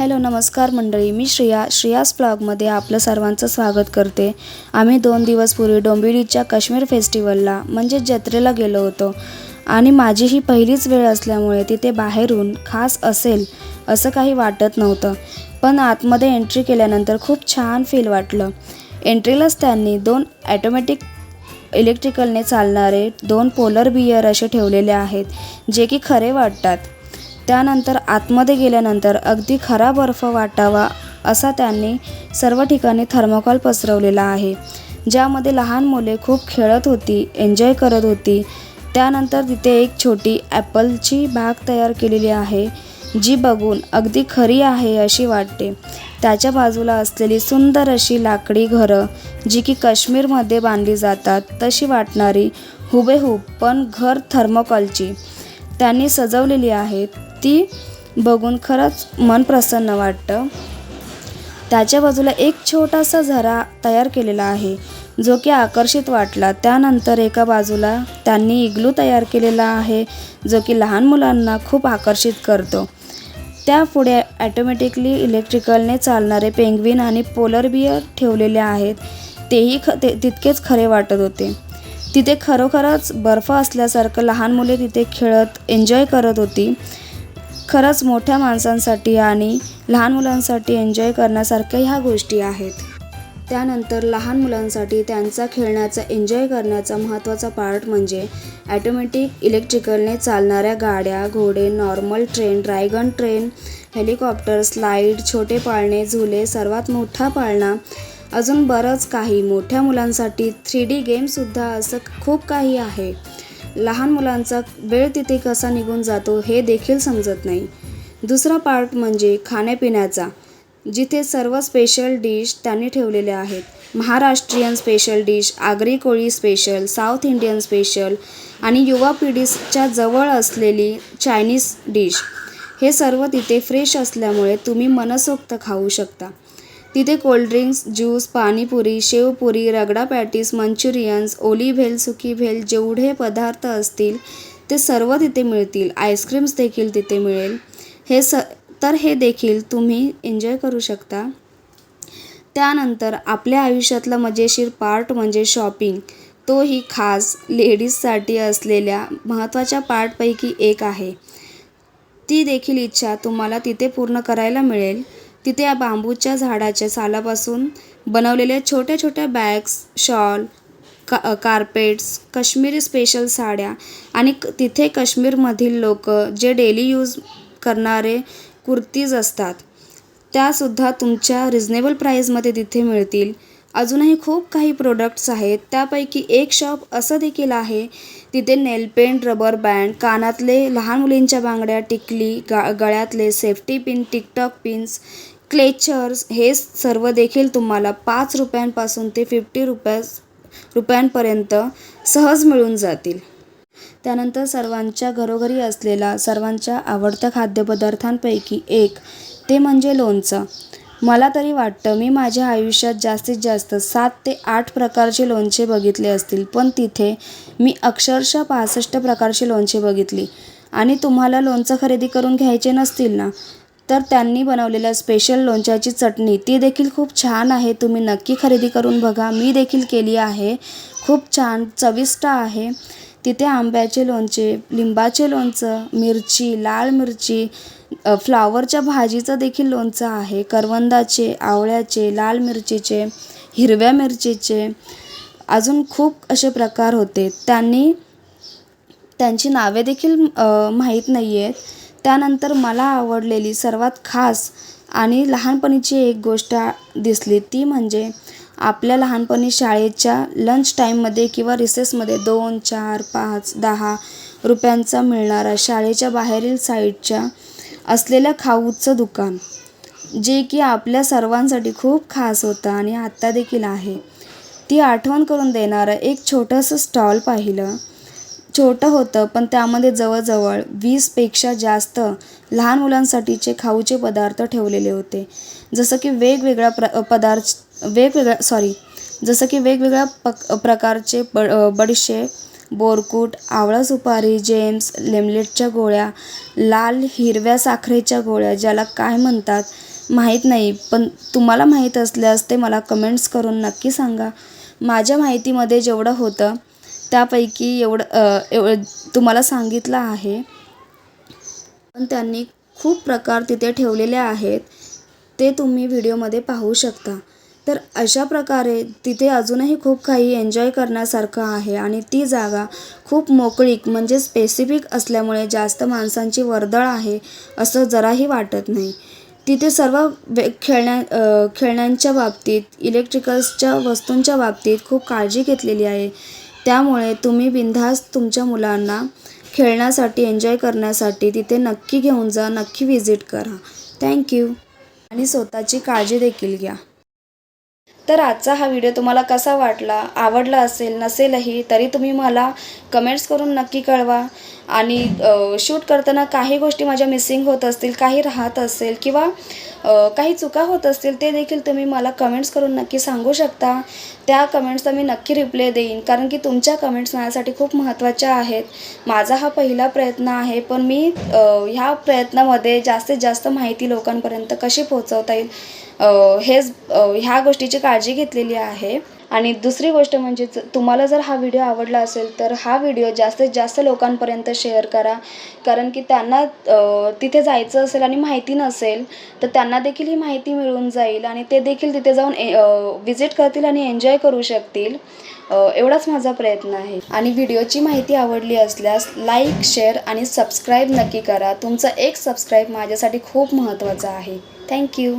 Hello नमस्कार मंडळी. मी श्रेया श्रेयास ब्लॉगमध्ये आपलं सर्वांचं स्वागत करते. आम्ही दोन दिवस पूर्वी डोंबिवलीच्या काश्मीर फेस्टिवलला म्हणजे जत्रेला गेलो होतो. आणि माझी ही पहिलीच वेळ असल्यामुळे तिथे बाहेरून खास असेल असं काही वाटत नव्हतं. पण आतमध्ये एंट्री केल्यानंतर खूप छान फील वाटलं. एंट्रीलाच त्यांनी दोन ॲटोमॅटिक इलेक्ट्रिकलने चालणारे दोन पोलर बियर असे ठेवलेले आहेत जे की खरे वाटतात. त्यानंतर आतमध्ये गेल्यानंतर अगदी खरा बर्फ वाटावा असा त्यांनी सर्व ठिकाणी थर्मोकॉल पसरवलेला आहे. ज्यामध्ये लहान मुले खूप खेळत होती एन्जॉय करत होती. त्यानंतर तिथे एक छोटी ॲपलची बाग तयार केलेली आहे जी बघून अगदी खरी आहे अशी वाटते. त्याच्या बाजूला असलेली सुंदर अशी लाकडी घरं जी की काश्मीरमध्ये बांधली जातात तशी वाटणारी हुबेहूब पण घर थर्मोकॉलची. त्यांनी सजवलेली आहेत ती बघून खरंच मन प्रसन्न वाटतं. त्याच्या बाजूला एक छोटासा झरा तयार केलेला आहे जो की आकर्षित वाटला. त्यानंतर एका बाजूला त्यांनी इग्लू तयार केलेला आहे जो की लहान मुलांना खूप आकर्षित करतो. त्यापुढे ॲटोमॅटिकली इलेक्ट्रिकलने चालणारे पेंग्विन आणि पोलर बियर ठेवलेले आहेत. तेही ख ते तितकेच खरे वाटत होते. तिथे खरोखरच बर्फ असल्यासारखं लहान मुले तिथे खेळत एन्जॉय करत होती. खरंच मोठ्या माणसांसाठी आणि लहान मुलांसाठी एन्जॉय करण्यासारख्या ह्या गोष्टी आहेत. त्यानंतर लहान मुलांसाठी त्यांचा खेळण्याचा एन्जॉय करण्याचा महत्त्वाचा पार्ट म्हणजे ॲटोमॅटिक इलेक्ट्रिकलने चालणाऱ्या गाड्या घोडे normal train dragon train helicopter slide छोटे पाळणे झुले सर्वात मोठा पाळणा अजून बरंच काही. मोठ्या मुलांसाठी थ्री डी गेमसुद्धा असं खूप काही आहे. लहान मुलांचा वेळ तिथे कसा निघून जातो हे देखील समजत नाही. दुसरा पार्ट म्हणजे खाण्यापिण्याचा जिथे सर्व स्पेशल डिश त्यांनी ठेवलेल्या आहेत. Maharashtrian special dish Agri Koli special south Indian special आणि युवा पिढीच्या जवळ असलेली चायनीज डिश हे सर्व तिथे फ्रेश असल्यामुळे तुम्ही मनसोक्त खाऊ शकता. तिथे cold drinks juice panipuri sevpuri ragda patties manchurians ओली भेल सुकी भेल जेवढे पदार्थ असतील ते सर्व तिथे मिळतील. आईस्क्रीम्स देखील तिथे मिळेल. हे स तर हे देखील तुम्ही एन्जॉय करू शकता. त्यानंतर आपल्या आयुष्यातला मजेशीर पार्ट म्हणजे शॉपिंग तोही खास लेडीजसाठी असलेल्या महत्त्वाच्या पार्टपैकी एक आहे. ती देखील इच्छा तुम्हाला तिथे पूर्ण करायला मिळेल. तिथे या बांबूच्या झाडाच्या सालापासून बनवलेल्या छोट्या छोट्या बॅग्स शॉल का कार्पेट्स कश्मीरी स्पेशल साड्या आणि तिथे काश्मीरमधील लोक जे डेली यूज करणारे कुर्तीज असतात त्यासुद्धा तुमच्या रिजनेबल प्राईजमध्ये तिथे मिळतील. अजूनही खूप काही प्रोडक्ट्स आहेत. त्यापैकी एक शॉप असं देखील आहे. तिथे नेलपेंट रबर बँड कानातले लहान मुलींच्या बांगड्या टिकली गा गळ्यातले safety pin TikTok pins clutchers हे सर्व देखील तुम्हाला पाच रुपयांपासून ते फिफ्टी रुपयास रुपयांपर्यंत सहज मिळून जातील. त्यानंतर सर्वांच्या घरोघरी असलेला सर्वांच्या आवडत्या खाद्यपदार्थांपैकी एक ते म्हणजे लोणचं. मला तरी वाटतं मी माझ्या आयुष्यात जास्तीत जास्त सात ते आठ प्रकारचे लोणचे बघितले असतील पण तिथे मी अक्षरशः पासष्ट प्रकारचे लोणचे बघितली. आणि तुम्हाला लोणचं खरेदी करून घ्यायचे नसतील ना? तर त्यांनी बनवलेल्या स्पेशल लोणच्याची चटणी ती देखील खूप छान आहे तुम्ही नक्की खरेदी करून बघा. मी देखील केली आहे. खूप छान चविष्ट आहे. तिथे आंब्याचे लोणचे लिंबाचे लोणचं मिरची लाल मिरची फ्लावरच्या भाजीचं देखील लोणचं आहे. करवंदाचे आवळ्याचे लाल मिरचीचे हिरव्या मिरचीचे. अजून खूप असे प्रकार होते. त्यांनी त्यांची नावे देखील माहीत नाही आहेत त्यानंतर मला आवडलेली सर्वात खास आणि लहानपणीची एक गोष्ट दिसली ती म्हणजे आपल्या लहानपणी शाळेच्या लंच टाईममध्ये किंवा रिसेसमध्ये दोन चार पाच दहा रुपयांचा मिळणारा शाळेच्या बाहेरील साईडच्या असलेल्या खाऊचं दुकान जे की आपल्या सर्वांसाठी खूप खास होतं आणि आत्ता देखील आहे. ती आठवण करून देणारं एक छोटंसं स्टॉल पाहिलं. छोटं होतं पण त्यामध्ये जवळजवळ वीसपेक्षा जास्त लहान मुलांसाठीचे खाऊचे पदार्थ ठेवलेले होते. जसं की वेगवेगळ्या प्र पदार्थ वेगवेगळ्या सॉरी जसं की वेगवेगळ्या पक प्रकारचे ब बडीशेप बोरकूट आवळा सुपारी जेम्स लेमलेटच्या गोळ्या लाल हिरव्या साखरेच्या गोळ्या ज्याला काय म्हणतात माहीत नाही पण तुम्हाला माहीत असल्यास ते मला कमेंट्स करून नक्की सांगा. माझ्या माहितीमध्ये जेवढं होतं त्यापैकी एवढं एव एवढं तुम्हाला सांगितलं आहे. पण त्यांनी खूप प्रकार तिथे ठेवलेले आहेत. ते तुम्ही व्हिडिओमध्ये पाहू शकता. तर अशा प्रकारे तिथे अजूनही खूप काही एन्जॉय करण्यासारखं आहे आणि ती जागा खूप मोकळीक म्हणजे स्पेसिफिक असल्यामुळे जास्त माणसांची वर्दळ आहे असं जराही वाटत नाही. तिथे सर्व वे खेळण्या खेळण्यांच्या बाबतीत इलेक्ट्रिकल्सच्या वस्तूंच्या बाबतीत खूप काळजी घेतलेली आहे. त्यामुळे तुम्ही बिनधास्त तुमच्या मुलांना खेळण्यासाठी एन्जॉय करण्यासाठी तिथे नक्की घेऊन जा नक्की व्हिजिट करा. थँक्यू आणि स्वतःची काळजी देखील घ्या. तर आजचा हा व्हिडिओ तुम्हाला कसा वाटला आवडला असेल नसेलही तरी तुम्ही मला कमेंट्स करून नक्की कळवा. आणि शूट करताना काही गोष्टी माझ्या मिसिंग होत असतील काही राहत असेल किंवा काही चुका होत असतील ते देखील तुम्ही मला कमेंट्स करून नक्की सांगू शकता. त्या कमेंट्सचा मी नक्की रिप्लाय देईन कारण की तुमच्या कमेंट्स माझ्यासाठी खूप महत्त्वाच्या आहेत. माझा हा पहिला प्रयत्न आहे पण मी ह्या प्रयत्नामध्ये जास्तीत जास्त माहिती लोकांपर्यंत कशी पोहोचवता येईल हेच ह्या गोष्टीची काळजी घेतलेली आहे. आणि दुसरी गोष्ट म्हणजे तुम्हाला जर हा व्हिडिओ आवडला असेल तर हा व्हिडिओ जास्तीत जास्त लोकांपर्यंत शेअर करा. कारण की त्यांना तिथे जायचं असेल आणि माहिती नसेल तर त्यांना देखील ही माहिती मिळून जाईल आणि ते देखील तिथे जाऊन विजिट करतील आणि एन्जॉय करू शकतील. एवढाच माझा प्रयत्न आहे. आणि व्हिडिओची माहिती आवडली असल्यास लाईक शेअर आणि सबस्क्राईब नक्की करा. तुमचं एक सबस्क्राईब माझ्यासाठी खूप महत्त्वाचा आहे. थँक्यू